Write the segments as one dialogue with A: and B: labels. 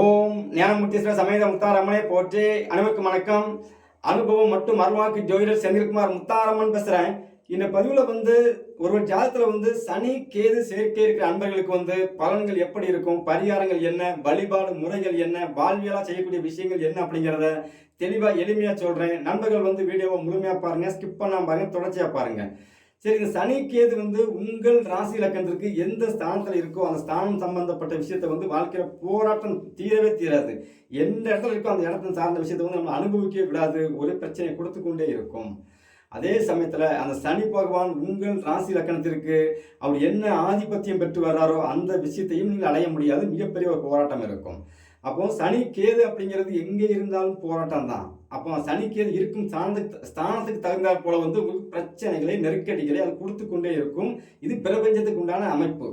A: ஓம் ஞானமூர்த்தீஸ்வரர் சமேத முத்தாரம்மனை போற்றி அனைவருக்கும் வணக்கம். அனுபவம் மற்றும் அருள்வாக்கு ஜோதிடர் செந்தில்குமார் முத்தாரம்மன் பேசுகிறேன் இந்த பதிவில் வந்து ஒருவர் ஜாதத்தில் வந்து சனி கேது சேர்க்கை இருக்கிற அன்பர்களுக்கு வந்து பலன்கள் எப்படி இருக்கும்? பரிகாரங்கள் என்ன? வழிபாடு முறைகள் என்ன? வாழ்வியலாக செய்யக்கூடிய விஷயங்கள் என்ன அப்படிங்கிறத தெளிவாக எளிமையாக சொல்கிறேன் நண்பர்கள் வந்து வீடியோவை முழுமையாக பாருங்கள் ஸ்கிப் பண்ணாம பாருங்கள் தொடர்ச்சியாக பாருங்கள் சரி இந்த சனி கேது வந்து உங்கள் ராசி இலக்கணத்திற்கு எந்த ஸ்தானத்தில் இருக்கோ அந்த ஸ்தானம் சம்பந்தப்பட்ட விஷயத்தை வந்து வாழ்க்கையில் போராட்டம் தீரவே தீராது. எந்த இடத்துல இருக்கோ அந்த இடத்துல சார்ந்த விஷயத்தை வந்து நம்ம அனுபவிக்க விடாது. ஒரு பிரச்சனையை கொடுத்து கொண்டே இருக்கும். அதே சமயத்தில் அந்த சனி பகவான் உங்கள் ராசி இலக்கணத்திற்கு அவர் என்ன ஆதிபத்தியம் பெற்று வர்றாரோ அந்த விஷயத்தையும் நீங்கள் அடைய முடியாது. மிகப்பெரிய ஒரு போராட்டம் இருக்கும். அப்போது சனி கேது அப்படிங்கிறது எங்கே இருந்தாலும் போராட்டம் தான் அப்போ சனிக்கு இருக்கும் ஸ்தானத்துக்கு ஸ்தானத்துக்கு தகுந்தாற் போல வந்து உங்களுக்கு பிரச்சனைகளை நெருக்கடிகளை அது கொடுத்து கொண்டே இருக்கும். இது பிரபஞ்சத்துக்கு உண்டான அமைப்பு.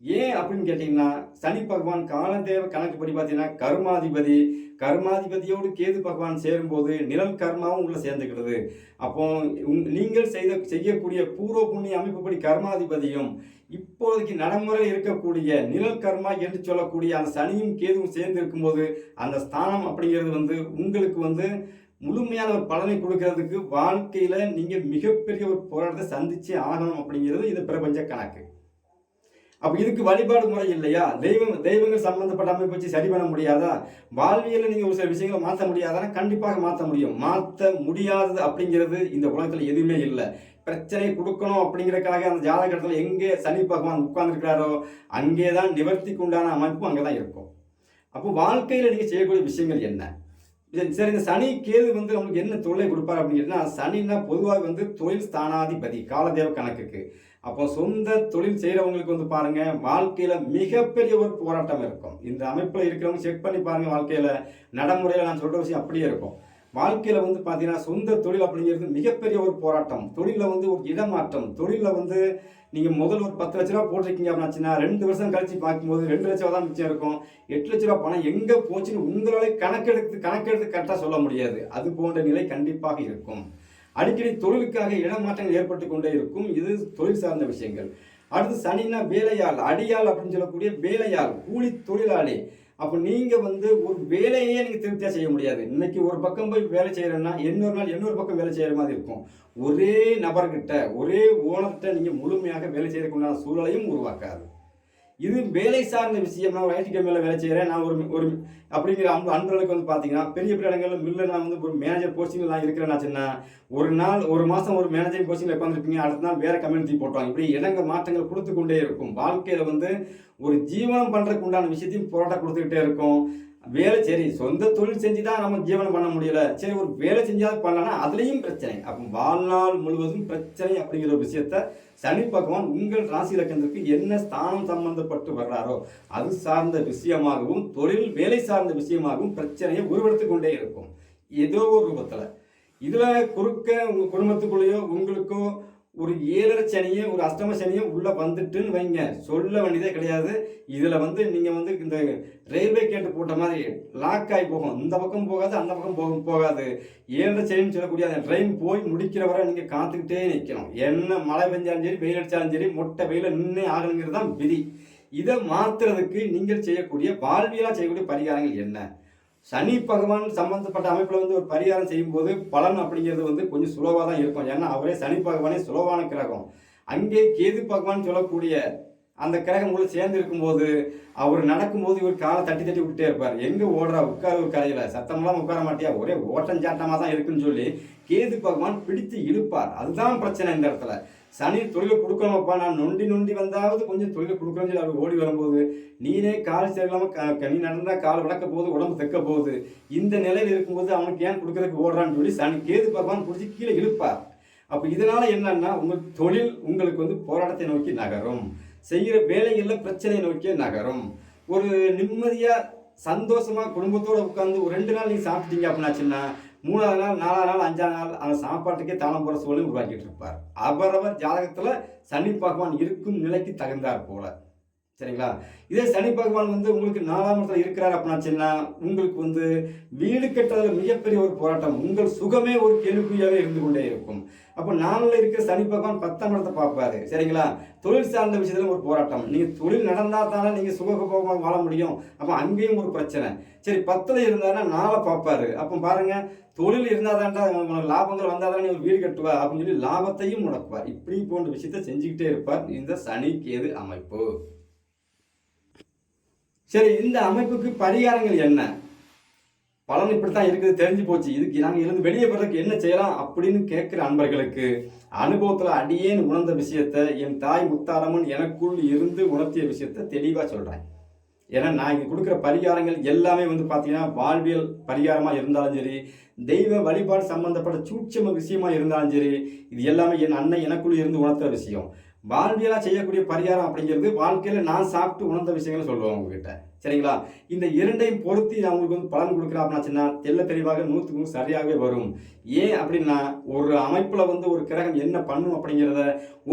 A: ஏன் அப்படின்னு கேட்டிங்கன்னா சனி பகவான் காலதேவ கணக்குப்படி பார்த்தீங்கன்னா கர்மாதிபதி கர்மாதிபதியோடு கேது பகவான் சேரும்போது நிழல் கர்மாவும் உள்ளே சேர்ந்துக்கிடுது. அப்போ உங் நீங்கள் செய்த செய்யக்கூடிய பூர்வ புண்ணிய அமைப்புப்படி கர்மாதிபதியும் இப்போதைக்கு நடைமுறையில் இருக்கக்கூடிய நிழல் கர்மா என்று சொல்லக்கூடிய அந்த சனியும் கேதுவும் சேர்ந்து இருக்கும்போது அந்த ஸ்தானம் அப்படிங்கிறது வந்து உங்களுக்கு வந்து முழுமையான ஒரு பலனை கொடுக்கறதுக்கு வாழ்க்கையில் நீங்கள் மிகப்பெரிய ஒரு போராட்டத்தை சந்தித்து ஆகணும் அப்படிங்கிறது இது பிரபஞ்ச கணக்கு. அப்ப இதுக்கு வழிபாடு முறை இல்லையா? தெய்வம் தெய்வங்கள் சம்பந்தப்பட்ட அமைப்பு வச்சு சரி பண்ண முடியாதா? வாழ்வியலில் நீங்க ஒரு சில விஷயங்களை மாற்ற முடியாதானா கண்டிப்பாக மாற்ற முடியும். மாற்ற முடியாதது அப்படிங்கிறது இந்த உலகத்துல எதுவுமே இல்லை. பிரச்சனை கொடுக்கணும் அப்படிங்கறதுக்காக அந்த ஜாதகத்தில் எங்கே சனி பகவான் உட்கார்ந்துருக்கிறாரோ அங்கே தான் நிவர்த்திக்கு உண்டான அமைப்பு அங்கே தான் இருக்கும். அப்போ வாழ்க்கையில் நீங்கள் செய்யக்கூடிய விஷயங்கள் என்ன? சரி, இந்த சனி கேது வந்து நம்மளுக்கு என்ன தொல்லை கொடுப்பார் அப்படின்னு கேட்டினா சனின்னா பொதுவாக வந்து தொழில் ஸ்தானாதிபதி காலதேவ கணக்குக்கு. அப்போ சொந்த தொழில் செய்கிறவங்களுக்கு வந்து பாருங்க வாழ்க்கையில மிகப்பெரிய ஒரு போராட்டம் இருக்கும். இந்த அமைப்பில் இருக்கிறவங்க செக் பண்ணி பாருங்க வாழ்க்கையில நடைமுறையில் நான் சொல்ற விஷயம் அப்படியே இருக்கும். வாழ்க்கையில வந்து பார்த்தீங்கன்னா சொந்த தொழில் அப்படிங்கிறது மிகப்பெரிய ஒரு போராட்டம். தொழிலில் வந்து ஒரு இடமாற்றம். தொழிலில் வந்து நீங்கள் முதல் ஒரு பத்து லட்ச ரூபா போட்டிருக்கீங்க அப்படின்னாச்சுன்னா ரெண்டு வருஷம் கழிச்சு பார்க்கும்போது ரெண்டு லட்ச ரூபா தான் மிச்சம் இருக்கும். எட்டு லட்ச ரூபா பணம் எங்கே போச்சுன்னு உங்களாலே கணக்கெடுத்து கணக்கெடுத்து கரெக்டாக சொல்ல முடியாது. அது போன்ற நிலை கண்டிப்பாக இருக்கும். அடிக்கடி தொழிலுக்காக இடமாற்றங்கள் ஏற்பட்டு கொண்டே இருக்கும். இது தொழில் சார்ந்த விஷயங்கள். அடுத்து சனினா வேலையாள் அடியாள் அப்படின்னு சொல்லக்கூடிய வேலையாள் கூலி தொழிலாளி. அப்போ நீங்கள் வந்து ஒரு வேலையே நீங்கள் திருப்தியாக செய்ய முடியாது. இன்னைக்கு ஒரு பக்கம் போய் வேலை செய்கிறேன்னா இன்னொரு நாள் இன்னொரு பக்கம் வேலை செய்கிற மாதிரி இருக்கும். ஒரே நபர்கிட்ட ஒரே ஓனர்கிட்ட நீங்கள் முழுமையாக வேலை செய்யறதுக்குண்டான சூழலையும் உருவாக்காது. இது வேலை சார்ந்த விஷயம். நான் ஒரு ஐடி கம்பெனியில் வேலை செய்கிறேன் நான் ஒரு ஒரு அப்படிங்கிற அன்பு அன்பர்களுக்கு வந்து பார்த்தீங்கன்னா பெரிய பெரிய இடங்களில் மில்ல நான் வந்து ஒரு மேனேஜர் போஸ்டிங்கில் நான் இருக்கிறேன்னாச்சுன்னா ஒரு நாள் ஒரு மாதம் ஒரு மேனேஜர் போஸ்டிங்கில் உட்காந்துருப்பீங்க அடுத்த நாள் வேறு கம்யூனிட்டி போட்டுவாங்க இப்படி இடங்க மாற்றங்கள் கொடுத்து கொண்டே இருக்கும். வாழ்க்கையில் வந்து ஒரு ஜீவனம் பண்ணுறதுக்கு உண்டான விஷயத்தையும் போராட்டம் கொடுத்துக்கிட்டே இருக்கும். வேலை சரி சொந்த தொழில் செஞ்சு தான் நம்ம ஜீவனம் பண்ண முடியல. சரி ஒரு வேலை செஞ்சால் பண்ணலன்னா அதுலேயும் பிரச்சனை. அப்போ வாழ்நாள் முழுவதும் பிரச்சனை அப்படிங்கிற ஒரு விஷயத்த சனி பகவான் உங்கள் ராசி இலக்கணத்திற்கு என்ன ஸ்தானம் சம்பந்தப்பட்டு வர்றாரோ அது சார்ந்த விஷயமாகவும் தொழில் வேலை சார்ந்த விஷயமாகவும் பிரச்சனையை உருவெடுத்து கொண்டே இருக்கும். ஏதோ ஒரு ரூபத்தில். இதில் குறுக்க உங்கள் குடும்பத்துக்குள்ளேயோ உங்களுக்கோ ஒரு ஏழரை சனியை ஒரு அஷ்டம சனியை உள்ளே வந்துட்டுன்னு வைங்க. சொல்ல வேண்டியதே கிடையாது. இதில் வந்து நீங்கள் வந்து இந்த ரயில்வே கேட்டு போட்ட மாதிரி லாக் ஆகி போகும். இந்த பக்கம் போகாது அந்த பக்கம் போக போகாது. ஏழரை சனின்னு சொல்லக்கூடிய அந்த ட்ரெயின் போய் முடிக்கிற வரை நீங்கள் காத்துக்கிட்டே நிற்கணும் என்ன மழை பெஞ்சாலும் சரி வெயில் அடித்தாலும் சரி மொட்டை வெயில நின்று ஆகணுங்கிறது தான் விதி. இதை மாற்றுறதுக்கு நீங்கள் செய்யக்கூடிய வாழ்வியலாக செய்யக்கூடிய பரிகாரங்கள் என்ன? சனி பகவான் சம்பந்தப்பட்ட அமைப்பில் வந்து ஒரு பரிகாரம் செய்யும்போது பலன் அப்படிங்கிறது வந்து கொஞ்சம் சுலவாக தான் இருக்கும். ஏன்னா அவரே சனி பகவானே சுலவான கிரகம். அங்கே கேது பகவான் சொல்லக்கூடிய அந்த கிரகம் உள்ள சேர்ந்து இருக்கும்போது அவர் நடக்கும்போது இவர் காலை தட்டி தட்டி விட்டுட்டே இருப்பார். எங்கே ஓடுறா? உட்கார ஒரு கரையில். சத்தமெல்லாம் உட்கார மாட்டியா? ஒரே ஓட்டஞ்சாட்டமாக தான் இருக்குன்னு சொல்லி கேது பகவான் பிடித்து இழுப்பார். அதுதான் பிரச்சனை இந்த இடத்துல. சனி தொழிலை கொடுக்கணும்ப்பா நான் நொண்டி நொண்டி வந்தாவது கொஞ்சம் தொழிலை கொடுக்கணும்னு சொல்லி அவர் ஓடி வரும்போது நீனே கால் சரியில்லாமல் கனி நடந்தால் நடந்தா கால் விளக்க போகுது உடம்பு தைக்க போகுது. இந்த நிலையில் இருக்கும்போது அவனுக்கு ஏன் கொடுக்கறதுக்கு ஓடுறான்னு சொல்லி சனி கேது பகவான் பிடிச்சி கீழே இழுப்பார். அப்போ இதனால என்னன்னா உங்கள் தொழில் உங்களுக்கு வந்து போராட்டத்தை நோக்கி நகரும். செய்கிற வேலைகளில் பிரச்சனையை நோக்கி நகரும். ஒரு நிம்மதியாக சந்தோஷமாக குடும்பத்தோடு உட்காந்து ஒரு ரெண்டு நாள் நீங்கள் சாப்பிட்டீங்க அப்படின்னாச்சுன்னா மூணாவது நாள் நாலாவது நாள் அஞ்சாவது நாள் அந்த சாப்பாட்டுக்கே தாளம் போகிற சூழலும் உருவாக்கிட்டு இருப்பார். அவரவர் ஜாதகத்தில் சனி பகவான் இருக்கும் நிலைக்கு தகுந்தார் போல. சரிங்களா? இதே சனி பகவான் வந்து உங்களுக்கு நாலாம் இடத்துல இருக்கிறார் அப்படின்னாச்சுன்னா உங்களுக்கு வந்து வீடு கட்டுறதுல மிகப்பெரிய ஒரு போராட்டம். உங்கள் சுகமே ஒரு கேள்விக்குறியாகவே இருந்து கொண்டே இருக்கும். அப்போ நாளில் இருக்கிற சனி பகவான் பத்தாம் இடத்தை பார்ப்பாரு. சரிங்களா? தொழில் சார்ந்த விஷயத்துல ஒரு போராட்டம். நீங்கள் தொழில் நடந்தால் தானே நீங்கள் சுகபோகமாக வாழ முடியும். அப்போ அங்கேயும் ஒரு பிரச்சனை. சரி பத்தில் இருந்தாருன்னா நாளை பார்ப்பாரு. அப்போ பாருங்க தொழில் இருந்தால் தான்டா உனக்கு லாபங்கள் வந்தால் தானே நீ ஒரு வீடு கட்டுவா அப்படின்னு சொல்லி லாபத்தையும் முடக்குவார். இப்படி போன்ற விஷயத்தை செஞ்சுக்கிட்டே இருப்பார் இந்த சனி கேது அமைப்பு. சரி இந்த அமைப்புக்கு பரிகாரங்கள் என்ன? பலன் இப்படித்தான் இருக்குது தெரிஞ்சு போச்சு. இதுக்கு நாங்கள் இருந்து வெளியே வர்றதுக்கு என்ன செய்யலாம் அப்படின்னு கேட்குற அன்பர்களுக்கு அனுபவத்தில் அடியேன் உணர்ந்த விஷயத்த என் தாய் முத்தாரமன் எனக்குள் இருந்து உணர்த்திய விஷயத்த தெளிவாக சொல்கிறேன் ஏன்னா நான் இங்கே கொடுக்குற பரிகாரங்கள் எல்லாமே வந்து பார்த்தீங்கன்னா வாழ்வியல் பரிகாரமாக இருந்தாலும் சரி தெய்வ வழிபாடு சம்பந்தப்பட்ட சூட்சம விஷயமா இருந்தாலும் சரி இது எல்லாமே என் அண்ணன் எனக்குள் இருந்து உணர்த்துற விஷயம். வாழ்வியலாக செய்யக்கூடிய பரிகாரம் அப்படிங்கிறது வாழ்க்கையில் நான் சாப்பிட்டு உணர்ந்த விஷயங்களை சொல்லுவேன் உங்ககிட்ட. சரிங்களா? இந்த இரண்டையும் பொருத்தி நான் உங்களுக்கு வந்து பலன் கொடுக்குறேன் சின்ன தெல்ல தெளிவாக நூற்றுக்கு நூறு சரியாகவே வரும். ஏன் அப்படின்னா ஒரு அமைப்பில் வந்து ஒரு கிரகம் என்ன பண்ணும் அப்படிங்கிறத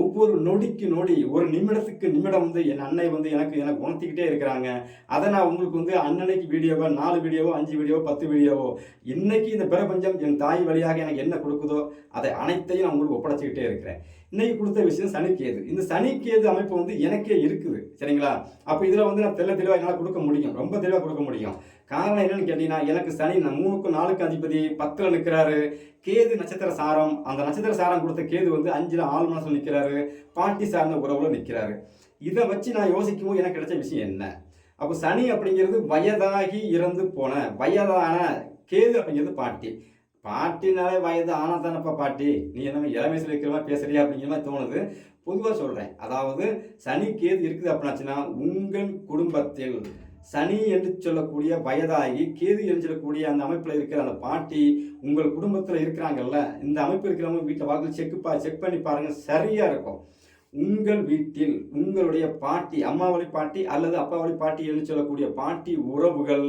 A: ஒவ்வொரு நொடிக்கு நொடி ஒரு நிமிடத்துக்கு நிமிடம் வந்து என் அன்னை வந்து எனக்கு எனக்கு உணர்த்திக்கிட்டே இருக்கிறாங்க. அதை நான் உங்களுக்கு வந்து அன்னன்னைக்கு வீடியோவோ நாலு வீடியோவோ அஞ்சு வீடியோவோ பத்து வீடியோவோ இன்னைக்கு இந்த பிரபஞ்சம் என் தாய் வழியாக எனக்கு என்ன கொடுக்குதோ அதை அனைத்தையும் நான் உங்களுக்கு ஒப்படைச்சிக்கிட்டே இருக்கிறேன். இன்னைக்கு கொடுத்த விஷயம் சனிக்கேது. இந்த சனிக்கேது அமைப்பு வந்து எனக்கே இருக்குது. சரிங்களா? அப்போ இதில் வந்து நான் தெல்ல தெளிவாக என்னால் கொடுக்க முடியும். ரொம்ப தெளிவாக கொடுக்க முடியும். காரணம் என்னன்னு கேட்டீங்கன்னா எனக்கு சனி நான் மூணுக்கும் நாலுக்கு அதிபதி பத்தில் நிற்கிறாரு கேது நட்சத்திர சாரம் அந்த நட்சத்திர சாரம் கொடுத்த கேது வந்து அஞ்சில் ஆள் மனசில் நிற்கிறாரு பாட்டி சார்ந்த உறவுல நிற்கிறாரு இதை வச்சு நான் யோசிக்கும் எனக்கு கிடைச்ச விஷயம் என்ன? அப்போ சனி அப்படிங்கிறது வயதாகி இறந்து போன வயதான கேது அப்படிங்கிறது பாட்டி பாட்டினாலே வயது ஆனால் தானப்பா பாட்டி. நீ என்ன இளமையில் இருக்கிறமா பேசுறியா அப்படிங்கிற மாதிரி தோணுது. பொதுவாக சொல்கிறேன் அதாவது சனி கேது இருக்குது அப்படின்னாச்சுன்னா உங்கள் குடும்பத்தில் சனி என்று சொல்லக்கூடிய வயதாகி கேது என்று சொல்லக்கூடிய அந்த அமைப்பில் இருக்கிற அந்த பாட்டி உங்கள் குடும்பத்தில் இருக்கிறாங்கல்ல இந்த அமைப்பு இருக்கிறவங்க வீட்டில் வாழ்க்கை செக் பா செக் பண்ணி பாருங்கள் சரியாக இருக்கும். உங்கள் வீட்டில் உங்களுடைய பாட்டி அம்மா வழி பாட்டி அல்லது அப்பா வழி பாட்டி என்று சொல்லக்கூடிய பாட்டி உறவுகள்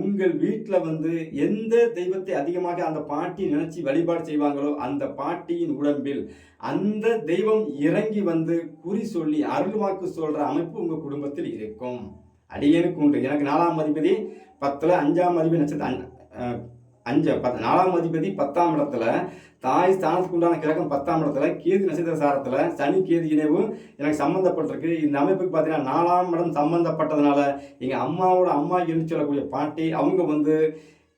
A: உங்கள் வீட்டில் வந்து எந்த தெய்வத்தை அதிகமாக அந்த பாட்டி நினச்சி வழிபாடு செய்வாங்களோ அந்த பாட்டியின் உடம்பில் அந்த தெய்வம் இறங்கி வந்து குறி சொல்லி அருள்வாக்கு சொல்கிற அமைப்பு உங்கள் குடும்பத்தில் இருக்கும். அடியனுக்கு உண்டு. எனக்கு நாலாம் அதிபதி பத்தில் அஞ்சாம் அதிபதி நட்சத்திரம் அஞ்சு பத் நாலாம் அதிபதி பத்தாம் இடத்துல தாய் ஸ்தானத்துக்கு உண்டான கிரகம் பத்தாம் இடத்துல கேது நட்சத்திர சாரத்தில் சனி கேது இணைவு எனக்கு சம்மந்தப்பட்டிருக்கு இந்த அமைப்புக்கு பார்த்தீங்கன்னா நாலாம் இடம் சம்மந்தப்பட்டதுனால எங்கள் அம்மாவோட அம்மா என்று சொல்லக்கூடிய பாட்டி அவங்க வந்து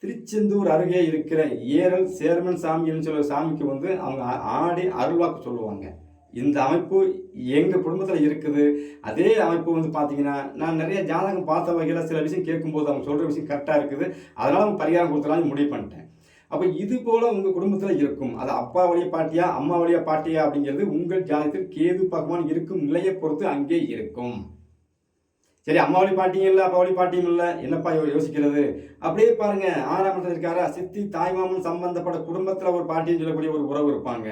A: திருச்செந்தூர் அருகே இருக்கிற ஏரல் சேர்மன் சாமி என்று சொல்ல சாமிக்கு வந்து அவங்க ஆடி அருள்வாக்கு சொல்லுவாங்க. இந்த அமைப்பு எங்கள் குடும்பத்தில் இருக்குது? அதே அமைப்பு வந்து பார்த்தீங்கன்னா நான் நிறைய ஜாதகம் பார்த்த வகையில் சில விஷயம் கேட்கும்போது அவங்க சொல்கிற விஷயம் கரெக்டாக இருக்குது. அதனால் அவங்க பரிகாரம் கொடுத்துலாம்னு முடிவு பண்ணிட்டேன். அப்போ இது போல் உங்கள் குடும்பத்தில் இருக்கும். அது அப்பா வழிய பாட்டியா அம்மா வழியா பாட்டியா அப்படிங்கிறது உங்கள் ஜாதகத்தில் கேது பகவான் இருக்கும் நிலையை பொறுத்து அங்கே இருக்கும். சரி அம்மா வழி பாட்டியும் இல்லை அப்பா வழி பாட்டியும் இல்லை என்னப்பா யோ யோசிக்கிறது? அப்படியே பாருங்க ஆறாம் இடத்துல இருக்காரா சித்தி தாய்மாமன் சம்பந்தப்பட்ட குடும்பத்தில் ஒரு பாட்டின்னு சொல்லக்கூடிய ஒரு உறவு இருப்பாங்க.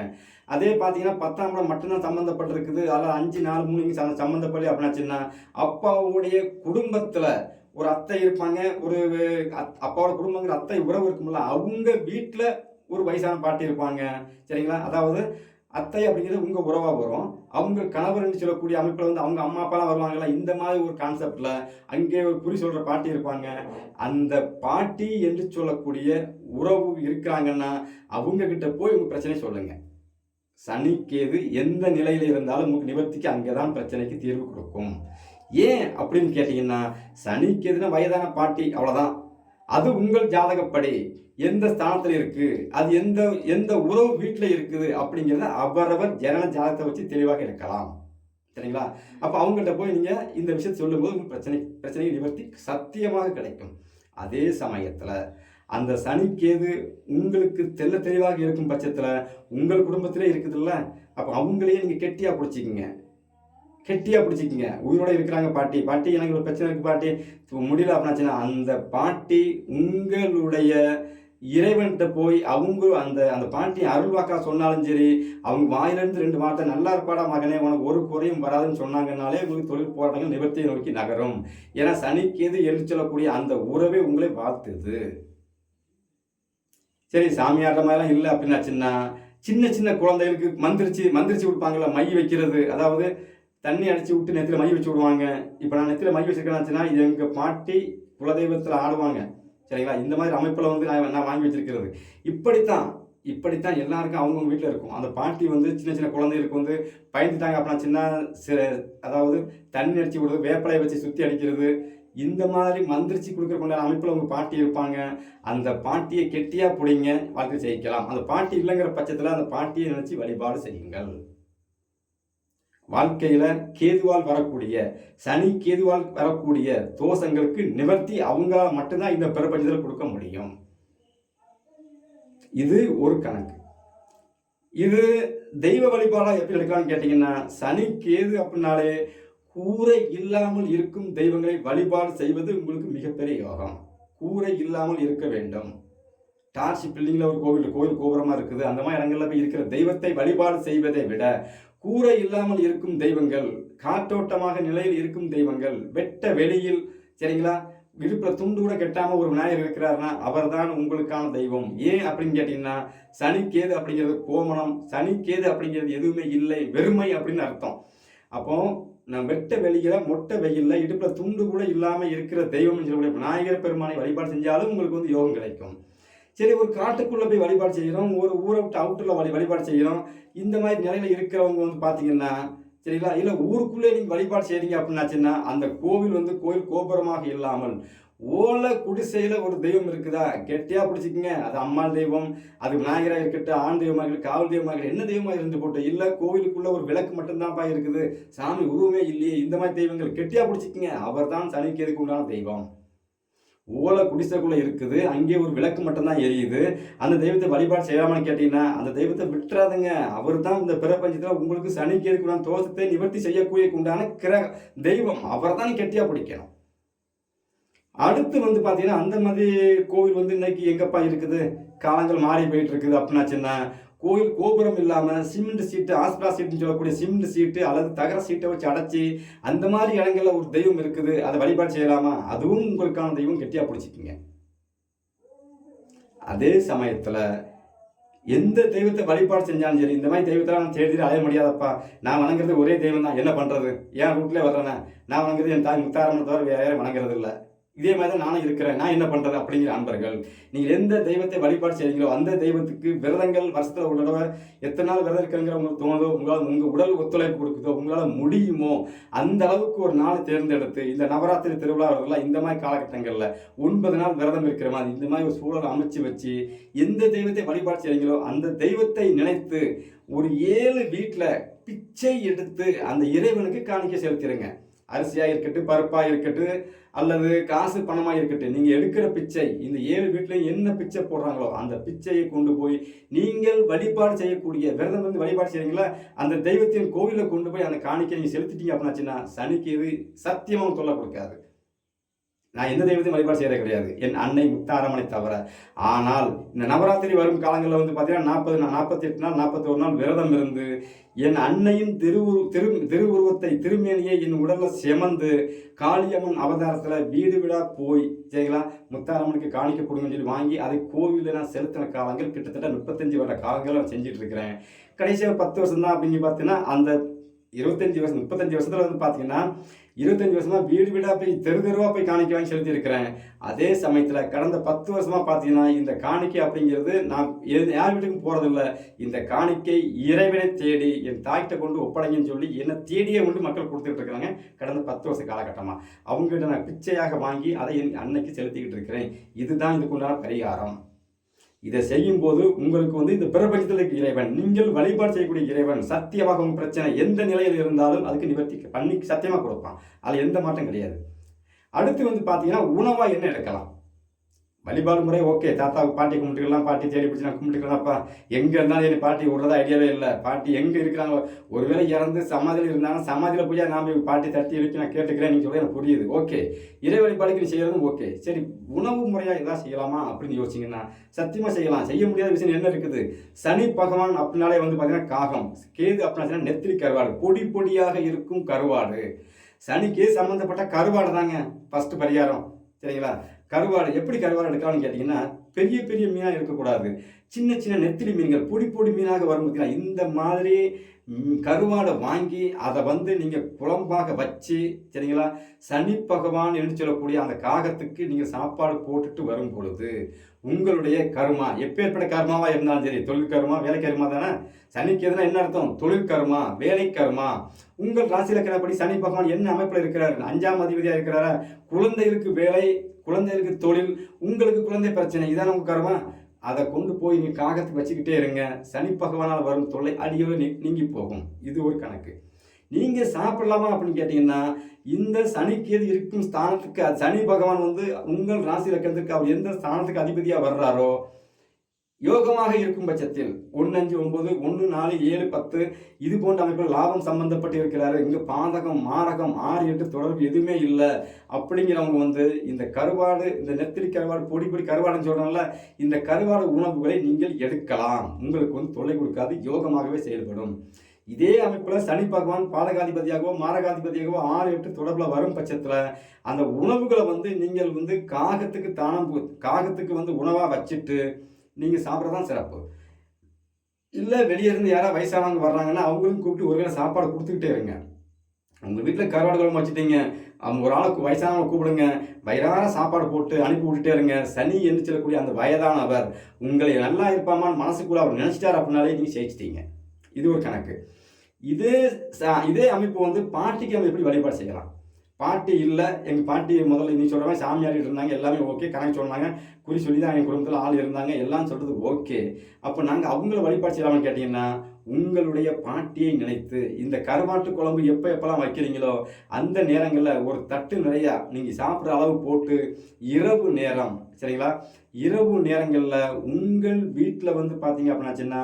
A: அதே பார்த்தீங்கன்னா பத்தாம் இடம் மட்டும்தான் சம்மந்தப்பட்டிருக்குது அதில் அஞ்சு நாலு மூணு சம்மந்தப்படல அப்படின்னாச்சுன்னா அப்பாவுடைய குடும்பத்தில் ஒரு அத்தை இருப்பாங்க. ஒரு அப்பாவோட குடும்பங்கிற அத்தை உறவு இருக்கும்ல அவங்க வீட்டில் ஒரு வயசான பாட்டி இருப்பாங்க. சரிங்களா? அதாவது அத்தை அப்படிங்கிறது உங்கள் உறவாக வரும். அவங்க கணவர்னு சொல்லக்கூடிய அமைப்பில் வந்து அவங்க அம்மா அப்பாலாம் வருவாங்கல்ல இந்த மாதிரி ஒரு கான்செப்டில் அங்கே ஒரு குறி சொல்கிற பாட்டி இருப்பாங்க. அந்த பாட்டி என்று சொல்லக்கூடிய உறவு இருக்கிறாங்கன்னா அவங்க கிட்ட போய் உங்கள் பிரச்சனை சொல்லுங்கள் சனிக்கேது எந்த நிலையில் இருந்தாலும் உங்களுக்கு நிவர்த்திக்கு அங்கே தான் பிரச்சனைக்கு தீர்வு கொடுக்கும். ஏன் அப்படின்னு கேட்டிங்கன்னா சனிக்கேதுன்னா வயதான பாட்டி அவ்வளோதான் அது உங்கள் ஜாதகப்படி எந்த ஸ்தானத்தில் இருக்குது அது எந்த எந்த உறவு வீட்டில் இருக்குது அப்படிங்கிறத அவரவர் ஜனன ஜாதகத்தை வச்சு தெளிவாக இருக்கலாம் சரிங்களா? அப்போ அவங்கள்ட்ட போய் நீங்கள் இந்த விஷயத்தை சொல்லும்போது உங்கள் பிரச்சனை பிரச்சனையை நிவர்த்தி சத்தியமாக கிடைக்கும். அதே சமயத்தில் அந்த சனிக்கேது உங்களுக்கு தெல்ல தெளிவாக இருக்கும் பட்சத்தில் உங்கள் குடும்பத்திலே இருக்குதுல்ல அப்போ அவங்களையே நீங்கள் கெட்டியாக பிடிச்சிக்கிங்க. கெட்டியாக பிடிச்சிக்கிங்க. உயிரோட இருக்கிறாங்க பாட்டி. பாட்டி எனக்கு ஒரு பிரச்சனை இருக்குது பாட்டி. முடியல அப்படின்னாச்சுன்னா அந்த பாட்டி உங்களுடைய இறைவன்கிட்ட போய் அவங்க அந்த அந்த பாட்டி அருள்வாக்கா சொன்னாலும் சரி அவங்க வாயிலிருந்து ரெண்டு வார்த்தை நல்லா இருப்பாடா மகனே உனக்கு ஒரு குறையும் வராதுன்னு சொன்னாங்கனாலே உங்களுக்கு தொழில் போராட்டங்கள் நிவர்த்தியை நோக்கி நகரும். ஏன்னா சனிக்கேது எழுதி சொல்லக்கூடிய அந்த உறவே உங்களை வாழ்த்துது. சரி சாமியாடுற மாதிரிலாம் இல்லை அப்படின்னாச்சுன்னா சின்ன சின்ன குழந்தைகளுக்கு மந்திரிச்சு மந்திரிச்சு கொடுப்பாங்களா மை வைக்கிறது. அதாவது தண்ணி அடிச்சு விட்டு நெத்தில மை வச்சு விடுவாங்க. இப்போ நான் நெத்தில மை வச்சிருக்கேன்னாச்சுன்னா இது எங்கள் பாட்டி குலதெய்வத்தில் ஆடுவாங்க. சரிங்களா? இந்த மாதிரி அமைப்பில் வந்து நான் நான் வாங்கி வச்சிருக்கிறது. இப்படித்தான் இப்படித்தான் எல்லாருக்கும் அவங்கவுங்க வீட்டில் இருக்கும். அந்த பாட்டி வந்து சின்ன சின்ன குழந்தைகளுக்கு வந்து பயந்துட்டாங்க அப்படின்னா சின்ன சில அதாவது தண்ணி அடிச்சு விடுறது வேப்பலையை வச்சு சுற்றி அடிக்கிறது இந்த மாதிரி மந்திரிச்சு கொடுக்குற கொண்ட அமைப்பில் உங்கள் பாட்டி இருப்பாங்க. அந்த பாட்டியை கெட்டியாக பிடிங்க வாழ்க்கை ஜெயிக்கலாம் அந்த பாட்டி இல்லைங்கிற பட்சத்தில் அந்த பாட்டியை நினச்சி வழிபாடு செய்யுங்கள். வாழ்க்கையில் கேதுவால் வரக்கூடிய சனி கேதுவால் வரக்கூடிய தோஷங்களுக்கு நிவர்த்தி அவங்களால் மட்டும்தான் இந்த பிரபஞ்சத்தில் கொடுக்க முடியும். இது ஒரு கணக்கு. இது தெய்வ வழிபாடாக எப்படி எடுக்கலாம்னு கேட்டிங்கன்னா சனி கேது அப்படின்னாலே கூரை இல்லாமல் இருக்கும் தெய்வங்களை வழிபாடு செய்வது உங்களுக்கு மிகப்பெரிய யோகம். கூரை இல்லாமல் இருக்க வேண்டும். டார்ச் பில்டிங்கில் ஒரு கோவில் கோவில் கோபுரமாக இருக்குது. அந்த மாதிரி இடங்கள்ல போய் இருக்கிற தெய்வத்தை வழிபாடு செய்வதை விட கூரை இல்லாமல் இருக்கும் தெய்வங்கள் காற்றோட்டமாக நிலையில் இருக்கும் தெய்வங்கள் வெட்ட வெளியில் சரிங்களா? விழுப்புற துண்டு கூட கெட்டாம ஒரு விநாயகர் இருக்கிறாருன்னா அவர் தான் உங்களுக்கான தெய்வம். ஏன் அப்படின்னு கேட்டீங்கன்னா சனிக்கேது அப்படிங்கிறது கோமணம் சனிக்கேது அப்படிங்கிறது எதுவுமே இல்லை வெறுமை அப்படின்னு அர்த்தம். அப்போ நான் வெட்ட வெளியில மொட்டை வெயில்ல இடுப்புல துண்டு கூட இல்லாம இருக்கிற தெய்வம்னு சொல்லக்கூடிய விநாயகர் பெருமானை வழிபாடு செஞ்சாலும் உங்களுக்கு வந்து யோகம் கிடைக்கும். சரி ஒரு காட்டுக்குள்ளே போய் வழிபாடு செய்கிறோம் ஒரு ஊரை விட்டு அவுட்டரில் வழி வழிபாடு செய்கிறோம் இந்த மாதிரி நிலையில் இருக்கிறவங்க வந்து பார்த்தீங்கன்னா சரிங்களா? இல்லை ஊருக்குள்ளே நீங்கள் வழிபாடு செய்கிறீங்க அப்படின்னாச்சுன்னா அந்த கோவில் வந்து கோவில் கோபுரமாக இல்லாமல் ஓலை குடிசையில் ஒரு தெய்வம் இருக்குதா? கெட்டியா பிடிச்சிக்கங்க. அது அம்மாள் தெய்வம் அது விநாயகராக இருக்கட்டும் ஆண் தெய்வமாக இருக்கட்டும் காவல் தெய்வமாக இருக்கட்டும் என்ன தெய்வமாக இருந்து போட்டு இல்லை கோவிலுக்குள்ளே ஒரு விளக்கு மட்டும்தான்ப்பா இருக்குது. சாமி உருவமே இல்லையே இந்த மாதிரி தெய்வங்கள் கெட்டியா பிடிச்சிக்கங்க. அவர் தான் சனிக்கேதுக்கு உண்டான தெய்வம். ஓலை குடிசைக்குள்ளே இருக்குது. அங்கே ஒரு விளக்கு மட்டும்தான் எரியுது. அந்த தெய்வத்தை வழிபாடு செய்யாமன்னு கேட்டீங்கன்னா அந்த தெய்வத்தை விட்டுறாதுங்க. அவர் தான் இந்த பிரபஞ்சத்தில் உங்களுக்கு சனிக்கேதுக்கு உண்டான தோஷத்தை நிவர்த்தி செய்யக்கூடிய உண்டான கிரக தெய்வம். அவர் தான் கெட்டியா பிடிக்கணும். அடுத்து வந்து பார்த்தீங்கன்னா அந்த மாதிரி கோவில் வந்து இன்னைக்கு எங்கப்பா இருக்குது? காலங்கள் மாறி போயிட்டு இருக்குது. அப்படின்னாச்சுன்னா கோயில் கோபுரம் இல்லாமல் சிமெண்ட் சீட்டு ஆஸ்பிரா சீட்டுன்னு சொல்லக்கூடிய சிமெண்ட் சீட்டு அல்லது தகர சீட்டை வச்சு அடைச்சி அந்த மாதிரி இடங்களில் ஒரு தெய்வம் இருக்குது அதை வழிபாடு செய்யலாமா? அதுவும் உங்களுக்கான தெய்வம் கெட்டியாக பிடிச்சிக்கிங்க. அதே சமயத்தில் எந்த தெய்வத்தை வழிபாடு செஞ்சாலும் சரி இந்த மாதிரி தெய்வத்தை நான் தேடி அலைய முடியாதப்பா. நான் வணங்குறது ஒரே தெய்வம் தான் என்ன பண்ணுறது ஏன் ரூட்லேயே வர்றேனே? நான் வணங்குறது என் தாய் முத்தாரம்மனை தவிர வேற யாரும் வணங்குறது இல்லை இதே மாதிரி தான் நானும் இருக்கிறேன். நான் என்ன பண்ணுறது அப்படிங்கிற அன்பர்கள். நீங்கள் எந்த தெய்வத்தை வழிபாடு செய்கிறீங்களோ அந்த தெய்வத்துக்கு விரதங்கள் வருஷத்தில் ஒரு தடவை எத்தனை நாள் விரதம் இருக்கிறங்கிற உங்களுக்கு தோணுதோ உங்களால் உங்கள் உடல் ஒத்துழைப்பு கொடுக்குதோ உங்களால் முடியுமோ அந்த அளவுக்கு ஒரு நாள் தேர்ந்தெடுத்து இந்த நவராத்திரி திருவிழா வருதுல இந்த மாதிரி காலகட்டங்களில் ஒன்பது நாள் விரதம் இருக்கிற மாதிரி இந்த மாதிரி ஒரு சூழலை அமைச்சு வச்சு எந்த தெய்வத்தை வழிபாடு செய்கிறீங்களோ அந்த தெய்வத்தை நினைத்து ஒரு ஏழு வீட்டில் பிச்சை எடுத்து அந்த இறைவனுக்கு காணிக்க செலுத்திடுங்க அரிசியாக இருக்கட்டும் பருப்பாக இருக்கட்டும் அல்லது காசு பணமாக இருக்கட்டும் நீங்கள் எடுக்கிற பிச்சை இந்த ஏழு வீட்லையும் என்ன பிச்சை போடுறாங்களோ அந்த பிச்சையை கொண்டு போய் நீங்கள் வழிபாடு செய்யக்கூடிய விரதம் வந்து வழிபாடு செய்கிறீங்களா அந்த தெய்வத்தின் கோவிலில் கொண்டு போய் அந்த காணிக்கை நீங்கள் செலுத்திட்டீங்க அப்படின்னாச்சுன்னா சனிக்கு இது சத்தியமாக தொல்லை கொடுக்காது. நான் எந்த தெய்வத்தையும் வழிபாடு செய்யறது கிடையாது. என் அன்னை முத்தாரம்மனை தவிர. ஆனால் இந்த நவராத்திரி வரும் காலங்களில் வந்து பார்த்தீங்கன்னா நாற்பது நாள் நாற்பத்தி எட்டு நாள் நாற்பத்தோரு நாள் விரதம் இருந்து என் அன்னையின் திருவுரு திரு திருவுருவத்தை திருமேனியை என் உடலில் செமந்து காளியம்மன் அவதாரத்தில் வீடு வீடாக போய் சரிங்களா முத்தாரம்மனுக்கு காணிக்க கொடுங்கன்னு சொல்லி வாங்கி அதை கோவிலில் நான் செலுத்தின காலங்கள் கிட்டத்தட்ட முப்பத்தஞ்சு வருட காலங்களில் நான் செஞ்சுட்டு இருக்கிறேன். கடைசியாக பத்து வருஷம் தான் அப்படின்னு பார்த்தீங்கன்னா அந்த இருபத்தஞ்சி வருஷம் முப்பத்தஞ்சு வருஷத்தில் வந்து பார்த்தீங்கன்னா இருபத்தஞ்சு வருஷமா வீடு வீடாக போய் தெரு தெருவாக போய் காணிக்கை வாங்கி செலுத்தியிருக்கிறேன். அதே சமயத்தில் கடந்த பத்து வருஷமாக பார்த்தீங்கன்னா இந்த காணிக்கை அப்படிங்கிறது நான் எது- யார் வீட்டுக்கும் போகிறதில்ல இந்த காணிக்கை இறைவனை தேடி என் தாய்கிட்ட கொண்டு ஒப்படைங்கன்னு சொல்லி என்னை தேடியே கொண்டு மக்கள் கொடுத்துட்டு இருக்கிறாங்க கடந்த பத்து வருஷ காலகட்டமாக அவங்ககிட்ட நான் பிச்சையாக வாங்கி அதை என் அன்னைக்கு செலுத்திக்கிட்டு இருக்கிறேன். இதுதான் இதுக்குண்டான பரிகாரம். இதை செய்யும் போது உங்களுக்கு வந்து இந்த பிரபஞ்சத்தில் இருக்க இறைவன் நீங்கள் வழிபாடு செய்யக்கூடிய இறைவன் சத்தியமாக உங்கள் பிரச்சனை எந்த நிலையில் இருந்தாலும் அதுக்கு நிவர்த்தி பண்ணி சத்தியமாக கொடுப்பான். அதில் எந்த மாற்றம் கிடையாது. அடுத்து வந்து பார்த்தீங்கன்னா உணவாக என்ன எடுக்கலாம்? வழிபாடு முறை ஓகே. தாத்தாவுக்கு பாட்டி கும்பிட்டுக்கலாம் பாட்டி தேடி பிடிச்சி நான் கும்பிட்டுக்கலாம்ப்பா எங்கே இருந்தாலும் என் பாட்டி விடுறதா ஐடியாவே இல்லை. பாட்டி எங்கே இருக்கிறாங்களோ ஒருவேளை இறந்து சமாதியில் இருந்தாலும் சமாதியில் போய் நான் போய் பாட்டி தட்டி எழுப்பி நான் கேட்டுக்கிறேன். நீங்கள் சொல்ல எனக்கு புரியுது. ஓகே. இறை வழிபாடுக்கு நீ செய்யறதும் ஓகே. சரி உணவு முறையாக எதாவது செய்யலாமா அப்படின்னு யோசிச்சிங்கன்னா சத்தியமாக செய்யலாம். செய்ய முடியாத விஷயம் என்ன இருக்குது? சனி பகவான் அப்படின்னாலே வந்து பார்த்தீங்கன்னா காகம். கேது அப்படின்னா நெத்திலி கருவாடு. பொடி பொடியாக இருக்கும் கருவாடு. சனிக்கு சம்மந்தப்பட்ட கருவாடு தாங்க. ஃபஸ்ட்டு பரிகாரம். சரிங்களா? கருவாடு எப்படி கருவாடு எடுக்கலாம்னு கேட்டிங்கன்னா பெரிய பெரிய மீனாக இருக்கக்கூடாது. சின்ன சின்ன நெத்திலி மீன்கள் பொடி பொடி மீனாக வரும் பார்த்தீங்களா இந்த மாதிரி கருவாடை வாங்கி அதை வந்து நீங்கள் குழம்பாக வச்சு சரிங்களா? சனி பகவான் என்று சொல்லக்கூடிய அந்த காகத்துக்கு நீங்கள் சாப்பாடு போட்டுட்டு வரும் பொழுது உங்களுடைய கருமா எப்பேற்பட்ட கருமாவாக இருந்தாலும் சரி தொழில் கருமா வேலை கருமா தானே? சனிக்கு எதுனா என்ன அர்த்தம்? தொழில் கருமா வேலை கருமா. உங்கள் ராசி இலக்கணப்படி சனி பகவான் என்ன அமைப்பில் இருக்கிறார்? அஞ்சாம் அதிபதியாக இருக்கிறாரா? குழந்தைகளுக்கு வேலை குழந்தைகளுக்கு தொழில் உங்களுக்கு குழந்தை பிரச்சனை இதான் உங்க கருமா. அதை கொண்டு போய் நீ காகத்துக்கு வச்சுக்கிட்டே இருங்க. சனி பகவானால் வரும் தொல்லை அடியோடு நீ நீங்கி போகும். இது ஒரு கணக்கு. நீங்கள் சாப்பிடலாமா அப்படின்னு கேட்டிங்கன்னா இந்த சனிக்கேது இருக்கும் ஸ்தானத்துக்கு அது சனி பகவான் வந்து உங்கள் ராசி இலக்கணத்துக்கு அவர் எந்த ஸ்தானத்துக்கு அதிபதியாக வர்றாரோ யோகமாக இருக்கும் பட்சத்தில் ஒன்று அஞ்சு ஒன்பது ஒன்று நாலு ஏழு பத்து இது போன்ற அமைப்பில் லாபம் சம்பந்தப்பட்டு இருக்கிறாரு இங்கே பாதகம் மாரகம் ஆறு எட்டு தொடர்பு எதுவுமே இல்லை. அப்படிங்கிறவங்க வந்து இந்த கருவாடு இந்த நெத்திரி கருவாடு பொடி பொடி கருவாடுன்னு சொல்கிறோம்ல இந்த கருவாடு உணவுகளை நீங்கள் எடுக்கலாம். உங்களுக்கு வந்து தொல்லை கொடுக்காது யோகமாகவே செயல்படும். இதே அமைப்பில் சனி பகவான் பாதகாதிபதியாகவோ மாரகாதிபதியாகவோ ஆறு எட்டு தொடர்பில் வரும் பட்சத்தில் அந்த உணவுகளை வந்து நீங்கள் வந்து காகத்துக்கு தானம் காகத்துக்கு வந்து உணவாக வச்சுட்டு நீங்கள் சாப்பிட்றது தான் சிறப்பு. இல்லை வெளியே இருந்து யாராவது வயசானவங்க வர்றாங்கன்னா அவங்களும் கூப்பிட்டு ஒரு வேளை சாப்பாடு கொடுத்துக்கிட்டே இருங்க. உங்கள் வீட்டில் கருவாடு குழம்பு வச்சுட்டீங்க. அவங்க ஒரு ஆளுக்கு வயசானவங்க கூப்பிடுங்க. வயிறார சாப்பாடு போட்டு அனுப்பி விட்டுட்டே இருங்க. சனி என்று அந்த வயதானவர் உங்களை நல்லா இருப்பாமான்னு மனசுக்குள்ளே அவர் நினச்சிட்டார் அப்படின்னாலே நீங்கள் ஜெயிச்சிட்டீங்க. இது ஒரு கணக்கு. இதே இதே அமைப்பு வந்து பாட்டிக்கு நம்ம எப்படி வழிபாடு செய்யலாம்? பாட்டி இல்லை எங்கள் பாட்டி முதல்ல நீ சொல்கிற மாதிரி சாமியார் இருந்தாங்க எல்லாமே ஓகே கணக்கு சொன்னாங்க குறி சொல்லி தான் எங்கள் குடும்பத்தில் ஆள் இருந்தாங்க எல்லாம் சொல்கிறது ஓகே அப்போ நாங்கள் அவங்கள வழிபாடு செய்யலாம்னு கேட்டிங்கன்னா உங்களுடைய பாட்டியை நினைத்து இந்த கருவாட்டு குழம்பு எப்போ எப்போல்லாம் வைக்கிறீங்களோ அந்த நேரங்களில் ஒரு தட்டு நிறையா நீங்கள் சாப்பிட்ற அளவு போட்டு இரவு நேரம் சரிங்களா? இரவு நேரங்களில் உங்கள் வீட்டில் வந்து பார்த்தீங்க அப்படின்னாச்சுன்னா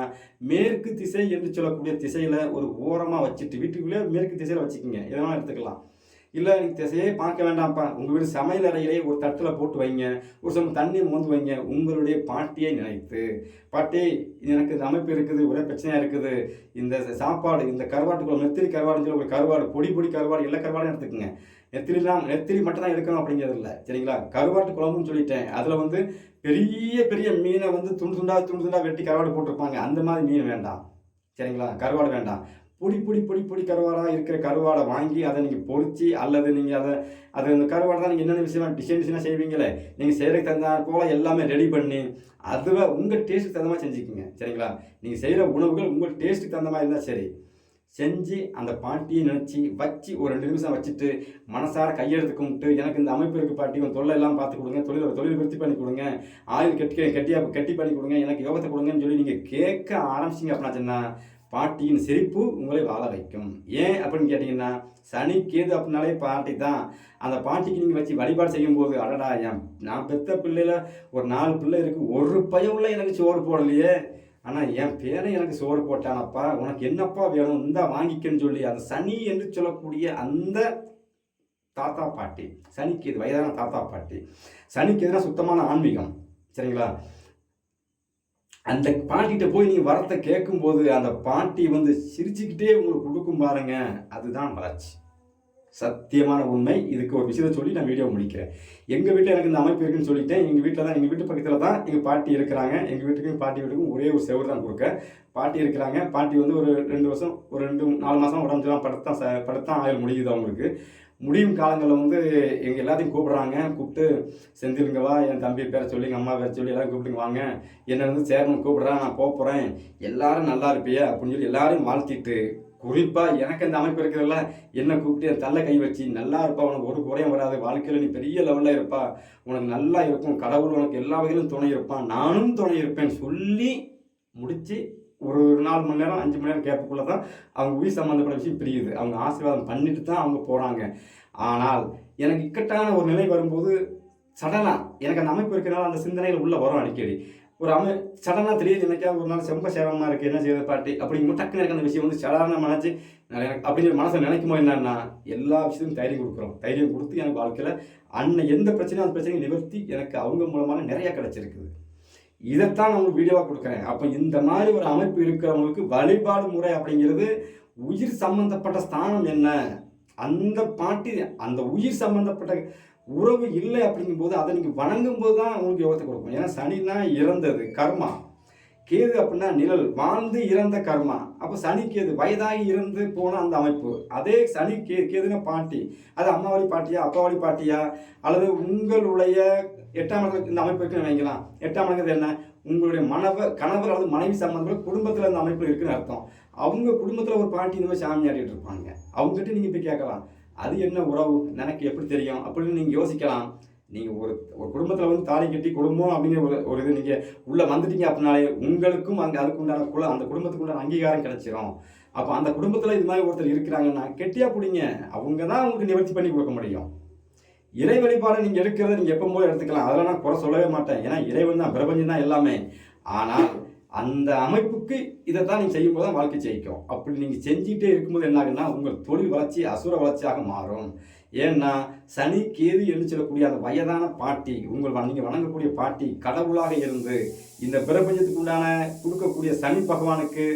A: மேற்கு திசை என்று சொல்லக்கூடிய திசையில் ஒரு ஓரமாக வச்சுட்டு வீட்டுக்குள்ளேயே மேற்கு திசையில் வச்சுக்கோங்க எதனாலும் எடுத்துக்கலாம். இல்லை நீங்கள் திசையே பார்க்க வேண்டாம்ப்பா. உங்கள் வீடு சமையல் அறையிலே ஒரு தட்டில் போட்டு வைங்க. ஒரு சமயம் தண்ணி மோந்து வைங்க. உங்களுடைய பாட்டியை நினைத்து. பாட்டி எனக்கு இந்த அமைப்பு இருக்குது ஒரே பிரச்சனையாக இருக்குது. இந்த சாப்பாடு இந்த கருவாட்டுக்குள்ள நெத்திரி கருவாடுன்னு சொல்லி ஒரு கருவாடு பொடி பொடி கருவாடு எல்லா கருவாடும் எடுத்துக்கோங்க. நெத்திலிலாம் நெத்திலி மட்டும் தான் எடுக்கணும் அப்படிங்கிறது இல்லை. சரிங்களா? கருவாட்டு குழம்புன்னு சொல்லிட்டேன். அதில் வந்து பெரிய பெரிய மீனை வந்து துண்டு துண்டா துண்டு துண்டாக வெட்டி கருவாடு போட்டிருப்பாங்க. அந்த மாதிரி மீன் வேண்டாம். சரிங்களா? கருவாடு வேண்டாம். பொடி பொடி பொடி பொடி கருவாடாக இருக்கிற கருவாடை வாங்கி அதை நீங்கள் பொறிச்சு அல்லது நீங்கள் அதை அது அந்த கருவாடை தான் நீங்கள் என்னென்ன விஷயமா டிசைன் டிசைனாக செய்வீங்களே நீங்கள் செய்கிறதுக்கு தகுந்த போல் எல்லாமே ரெடி பண்ணி அதுவே உங்கள் டேஸ்ட்டுக்கு தகுந்த மாதிரி செஞ்சுக்கோங்க. சரிங்களா? நீங்கள் செய்கிற உணவுகள் உங்கள் டேஸ்ட்டுக்கு தகுந்த மாதிரி இருந்தால் சரி. செஞ்சு அந்த பாட்டியை நினச்சி வச்சு ஒரு ரெண்டு நிமிஷம் வச்சுட்டு மனசார கையெழுத்து கும்பிட்டு எனக்கு இந்த அமைப்பு இருக்கு பாட்டி உன் தொல்லை எல்லாம் பார்த்து கொடுங்க தொழில் தொழில் விருத்தி பண்ணி கொடுங்க ஆயுள் கட்டி கட்டியா கட்டி பண்ணி கொடுங்க எனக்கு யோகத்தை கொடுங்கன்னு சொல்லி நீங்கள் கேட்க ஆரம்பிச்சிங்க அப்படின்னா சொன்னா, பாட்டியின் சிரிப்பு உங்களை வாழ வைக்கும். ஏன் அப்படின்னு கேட்டிங்கன்னா சனி கேது அப்படின்னாலே பாட்டி தான். அந்த பாட்டிக்கு நீங்கள் வச்சு வழிபாடு செய்யும்போது அடடா என் நான் பெத்த பிள்ளையில் ஒரு நாலு பிள்ளை இருக்குது ஒரு பையன்ல எனக்கு சோறு போடலையே. ஆனால் என் பேரை எனக்கு சோறு போட்டானப்பா. உனக்கு என்னப்பா வேணும்? இந்தா வாங்கிக்கன்னு சொல்லி அந்த சனி என்று சொல்லக்கூடிய அந்த தாத்தா பாட்டி சனிக்கு இது வயதான தாத்தா பாட்டி. சனிக்கு எதுனா சுத்தமான ஆன்மீகம் சரிங்களா? அந்த பாட்டிகிட்ட போய் நீங்கள் வரத்தை கேட்கும்போது அந்த பாட்டி வந்து சிரிச்சுக்கிட்டே உங்களுக்கு கொடுக்கும் பாருங்க. அதுதான் வளர்ச்சி. சத்தியமான உண்மை. இதுக்கு ஒரு விஷயத்தை சொல்லி நான் வீடியோ முடிக்கிறேன். எங்கள் வீட்டில் எனக்கு இந்த அமைப்பு இருக்குன்னு சொல்லிட்டேன். எங்கள் வீட்டில் தான் எங்கள் வீட்டு பக்கத்தில் தான் எங்கள் பாட்டி இருக்கிறாங்க. எங்கள் வீட்டுக்கும் பாட்டி வீட்டுக்கும் ஒரே ஒரு செவர் தான் கொடுக்க பாட்டி இருக்கிறாங்க. பாட்டி வந்து ஒரு ரெண்டு வருஷம் ஒரு ரெண்டு நாலு மாதம் உடம்புலாம் படுத்தான் ச படுத்தான் ஆயுள் முடியுது அவங்களுக்கு. முடியும் காலங்களில் வந்து எங்கள் எல்லாத்தையும் கூப்பிட்றாங்க. கூப்பிட்டு செந்திலுங்க வா என் தம்பி பேரை சொல்லி எங்கள் அம்மா பேரை சொல்லி எல்லாரும் கூப்பிட்டுங்க வாங்க. என்ன வந்து சேர்மன் கூப்பிட்றேன் நான் போக போகிறேன் எல்லாரும் நல்லா இருப்பியா? அப்படின்னு சொல்லி எல்லாரும் வாழ்த்திட்டு குறிப்பாக எனக்கு அந்த அமைப்பு இருக்கிறதுல என்னை கூப்பிட்டு என் தள்ள கை வச்சு நல்லா இருப்பா உனக்கு ஒரு குறையும் வராது. வாழ்க்கையில் நீ பெரிய லெவலில் இருப்பா. உனக்கு நல்லா இருக்கும். கடவுள் உனக்கு எல்லா வகையிலும் துணை இருப்பான். நானும் துணை இருப்பேன். சொல்லி முடித்து ஒரு நாலு மணி நேரம் அஞ்சு மணி நேரம் கேட்புக்குள்ள தான் அவங்க உயிர் சம்மந்தப்பட்ட விஷயம் பிரியுது. அவங்க ஆசீர்வாதம் பண்ணிட்டு தான் அவங்க போகிறாங்க ஆனால் எனக்கு இக்கட்டான ஒரு நிலை வரும்போது சடனாக எனக்கு அந்த அமைப்பு இருக்கிறனால அந்த சிந்தனைகள் உள்ளே வரும் அடிக்கடி. ஒரு அமை சடனாக தெரியுது எனக்கா ஒரு நாள் செம்ப சேரமாக இருக்குது என்ன செய்யுது பாட்டி? அப்படிங்கும் டக்குன்னு எனக்கு அந்த விஷயம் வந்து சடனாக நினச்சி எனக்கு அப்படிங்கிற மனசை நினைக்கும் போது என்னன்னா எல்லா விஷயத்தையும் தைரியம் கொடுக்குறோம். தைரியம் கொடுத்து எனக்கு வாழ்க்கையில் அன்னை எந்த பிரச்சனையும் அந்த பிரச்சனையும் நிவர்த்தி எனக்கு அவங்க மூலமாக நிறையா கிடச்சிருக்குது. இதைத்தான் நான் வீடியோவாக கொடுக்குறேன். அப்போ இந்த மாதிரி ஒரு அமைப்பு இருக்கிறவங்களுக்கு வழிபாடு முறை அப்படிங்கிறது உயிர் சம்பந்தப்பட்ட ஸ்தானம் என்ன? அந்த பாட்டி அந்த உயிர் சம்பந்தப்பட்ட உறவு இல்லை அப்படிங்கும்போது அதை நீங்கள் வணங்கும் போது தான் உங்களுக்கு யோகத்தை கொடுக்கும். ஏன்னா சனினா இறந்தது கர்மா. கேது அப்படின்னா நிழல் வாழ்ந்து இறந்த கர்மா. அப்போ சனி கேது வயதாகி இறந்து போன அந்த அமைப்பு. அதே சனி கே கேதுங்க பாட்டி. அது அம்மாவளி பாட்டியா அப்பாவளி பாட்டியா? அல்லது உங்களுடைய எட்டாம் இடத்துல இந்த அமைப்பு இருக்குன்னு வைக்கலாம் எட்டாம் இடங்கிறது என்ன? உங்களுடைய மனவர் கணவர் அல்லது மனைவி சம்பந்தங்கள் குடும்பத்தில் அந்த அமைப்பு இருக்குன்னு அர்த்தம். அவங்க குடும்பத்தில் ஒரு பாட்டி இந்த மாதிரி சாமி ஆடிட்டு இருப்பாங்க. அவங்ககிட்ட நீங்கள் போய் கேட்கலாம். அது என்ன உறவு? எனக்கு எப்படி தெரியும்? அப்படின்னு நீங்கள் யோசிக்கலாம். நீங்கள் ஒரு ஒரு குடும்பத்தில் வந்து தாலி கட்டி குடும்பம் அப்படிங்கிற ஒரு ஒரு இது நீங்கள் உள்ளே வந்துட்டீங்க அப்படின்னாலே உங்களுக்கும் அங்கே அதுக்கு உண்டான குல அந்த குடும்பத்துக்கு உண்டான அங்கீகாரம் கிடைச்சிரும். அப்போ அந்த குடும்பத்தில் இது மாதிரி ஒருத்தர் இருக்கிறாங்கன்னா கெட்டியா பிடிங்க. அவங்க தான் உங்களுக்கு நிவர்த்தி பண்ணி கொடுக்க முடியும். இறை வழிபாடு நீங்கள் எடுக்கிறத நீங்கள் எப்போ போல எடுத்துக்கலாம். அதெல்லாம் நான் குறை சொல்லவே மாட்டேன். ஏன்னா இறைவன் தான் பிரபஞ்சம் தான் எல்லாமே. ஆனால் அந்த அமைப்புக்கு இதை தான் நீங்கள் செய்யும்போது தான் வாழ்க்கை ஜெயிக்கும். அப்படி நீங்கள் செஞ்சுக்கிட்டே இருக்கும்போது என்ன ஆகுன்னா உங்கள் தொழில் வளர்ச்சி அசுர வளர்ச்சியாக மாறும். ஏன்னா சனி கேது என்று சொல்லக்கூடிய அந்த வயதான பாட்டி உங்கள் நீங்கள் வணங்கக்கூடிய பாட்டி கடவுளாக இருந்து இந்த பிரபஞ்சத்துக்கு உண்டான கொடுக்கக்கூடிய சனி பகவானுக்கு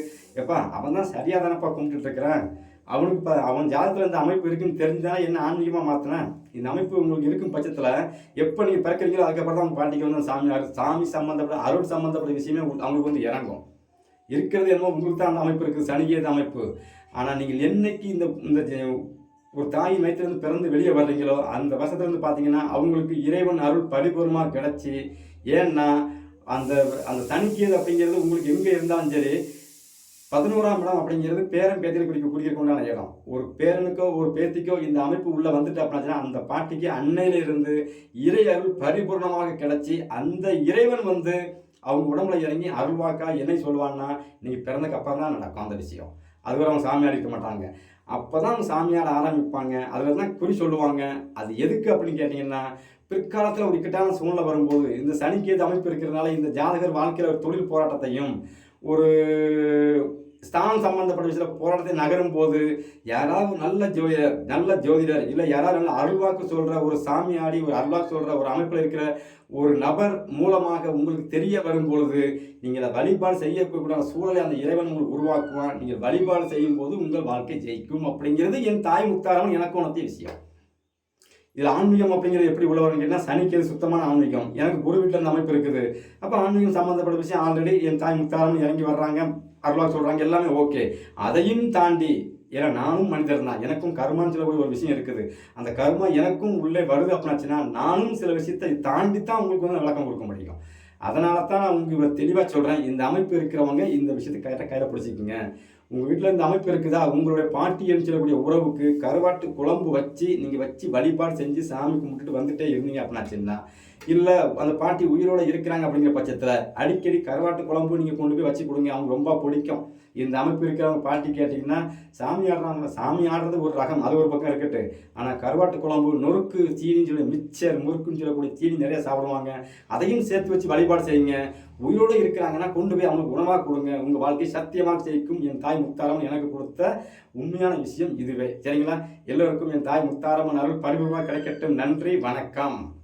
A: எப்பா அவன் தான் சரியாக தானப்பா கும்பிட்டுட்டு இருக்கிறான். அவனுக்கு இப்போ அவன் ஜாதகத்தில் இந்த அமைப்பு இருக்குன்னு தெரிஞ்சால் என்ன ஆன்மீகமாக மாற்றினேன் இந்த அமைப்பு உங்களுக்கு இருக்கும் பட்சத்தில் எப்போ நீங்கள் பிறக்கிறீங்களோ அதுக்கப்புறம் தான் உங்கள் பாட்டிக்கு வந்து சாமி சாமி சம்மந்தப்பட்ட அருள் சம்மந்தப்பட்ட விஷயமே அவங்களுக்கு வந்து இறங்கும். இருக்கிறது என்னமோ உங்களுக்கு தான் அந்த அமைப்பு இருக்குது சனிகேத அமைப்பு. ஆனால் நீங்கள் என்னைக்கு இந்த இந்த ஜெ- ஒரு தாய் மயத்திலிருந்து பிறந்து வெளியே வர்றீங்களோ அந்த வருஷத்துலேருந்து பார்த்தீங்கன்னா அவங்களுக்கு இறைவன் அருள் பரிபூர்ணமாக கிடச்சி. ஏன்னா அந்த அந்த சனிக்கியது அப்படிங்கிறது உங்களுக்கு எங்கே இருந்தாலும் சரி பதினோராம் இடம் அப்படிங்கிறது பேரன் பேத்தியில் குடிக்க குடிக்கிறதுக்கு உண்டான இடம். ஒரு பேரனுக்கோ ஒரு பேத்திக்கோ இந்த அமைப்பு உள்ள வந்துட்டு அப்படின்னா அந்த பாட்டிக்கு அன்னையில இருந்து இறை அருள் பரிபூர்ணமாக கிடைச்சி அந்த இறைவன் வந்து அவங்க உடம்புல இறங்கி அருள்வாக்கா என்ன சொல்லுவான்னா நீங்கள் பிறந்தக்கு அப்புறம் தான் நடக்கும் அந்த விஷயம். அதுவரை அவங்க சாமியார் இருக்க மாட்டாங்க. அப்போ தான் அவங்க சாமியார் ஆரம்பிப்பாங்க. அதில் தான் குறி சொல்லுவாங்க. அது எதுக்கு அப்படின்னு கேட்டிங்கன்னா பிற்காலத்தில் ஒரு இக்கட்டான சூழ்நிலை வரும்போது இந்த சனிக்கேது அமைப்பு இருக்கிறதுனால இந்த ஜாதகர் வாழ்க்கையில் ஒரு தொழில் போராட்டத்தையும் ஒரு ஸ்தானம் சம்பந்தப்பட்ட விஷயத்தில் போராட்டத்தை நகரும் போது யாராவது நல்ல ஜோதிடர் நல்ல ஜோதிடர் இல்லை யாராவது நல்ல அருள்வாக்கு சொல்கிற ஒரு சாமியாடி ஒரு அருள்வாக்கு சொல்கிற ஒரு அமைப்பில் இருக்கிற ஒரு நபர் மூலமாக உங்களுக்கு தெரிய வரும் பொழுது நீங்கள் அதை வழிபாடு செய்யக்கூடிய சூழலை அந்த இறைவன் உங்களுக்கு உருவாக்குவான். நீங்கள் வழிபாடு செய்யும் போது உங்கள் வாழ்க்கை ஜெயிக்கும் அப்படிங்கிறது என் தாய் முத்தாரவன் எனக்கு உணர்த்திய விஷயம். இதில் ஆன்மீகம் அப்படிங்கிறது எப்படி உள்ள வரும்னு கேட்டால் சனிக்கு சுத்தமான ஆன்மீகம். எனக்கு குரு வீட்டில் அந்த அமைப்பு இருக்குது. அப்போ ஆன்மீகம் சம்மந்தப்பட்ட விஷயம் ஆல்ரெடி என் தாய் முத்தாரம் இறங்கி வர்றாங்க. அருளாக சொல்கிறாங்க எல்லாமே ஓகே அதையும் தாண்டி ஏன்னா நானும் மனிதர் தான். எனக்கும் கர்மான்னு சொல்லக்கூடிய ஒரு விஷயம் இருக்குது. அந்த கர்மா எனக்கும் உள்ளே வருது அப்படின்னாச்சுன்னா நானும் சில விஷயத்தை தாண்டி தான் உங்களுக்கு வந்து விளக்கம் கொடுக்க முடியும். அதனால தான் நான் உங்களுக்கு இவ்வளோ தெளிவாக சொல்கிறேன் இந்த அமைப்பு இருக்கிறவங்க இந்த விஷயத்தை கரெக்டாக கையில் பிடிச்சிக்கிங்க. உங்கள் வீட்டில் இந்த அமைப்பு இருக்குதா? உங்களுடைய பாட்டியன்னு சொல்லக்கூடிய உறவுக்கு கருவாட்டு குழம்பு வச்சு நீங்கள் வச்சு வழிபாடு செஞ்சு சாமி கும்பிட்டுட்டு வந்துட்டே இருந்தீங்க அப்படின்னாச்சுன்னா இல்லை அந்த பாட்டி உயிரோட இருக்கிறாங்க அப்படிங்கிற பட்சத்தில் அடிக்கடி கருவாட்டு குழம்பு நீங்கள் கொண்டு போய் வச்சு கொடுங்க அவங்க ரொம்ப பிடிக்கும். இந்த அமைப்பு இருக்கிறவங்க பாட்டி கேட்டிங்கன்னா சாமி ஆடுறாங்க சாமி ஆடுறது ஒரு ரகம் அது ஒரு பக்கம் இருக்கட்டு. ஆனால் கருவாட்டு குழம்பு நொறுக்கு சீனின்னு சொல்லி மிச்சர் முறுக்குன்னு சொல்லக்கூடிய சீனி நிறைய சாப்பிடுவாங்க. அதையும் சேர்த்து வச்சு வழிபாடு செய்யுங்க. உயிரோடு இருக்கிறாங்கன்னா கொண்டு போய் அவங்களுக்கு உணவாக கொடுங்க. உங்கள் வாழ்க்கை சத்தியமாக ஜெயிக்கும். என் தாய் முத்தாரம் எனக்கு கொடுத்த உண்மையான விஷயம் இதுவே. சரிங்களா? எல்லோருக்கும் என் தாய் முத்தாரம் அருள் பரிபூர்வமாக கிடைக்கட்டும். நன்றி வணக்கம்.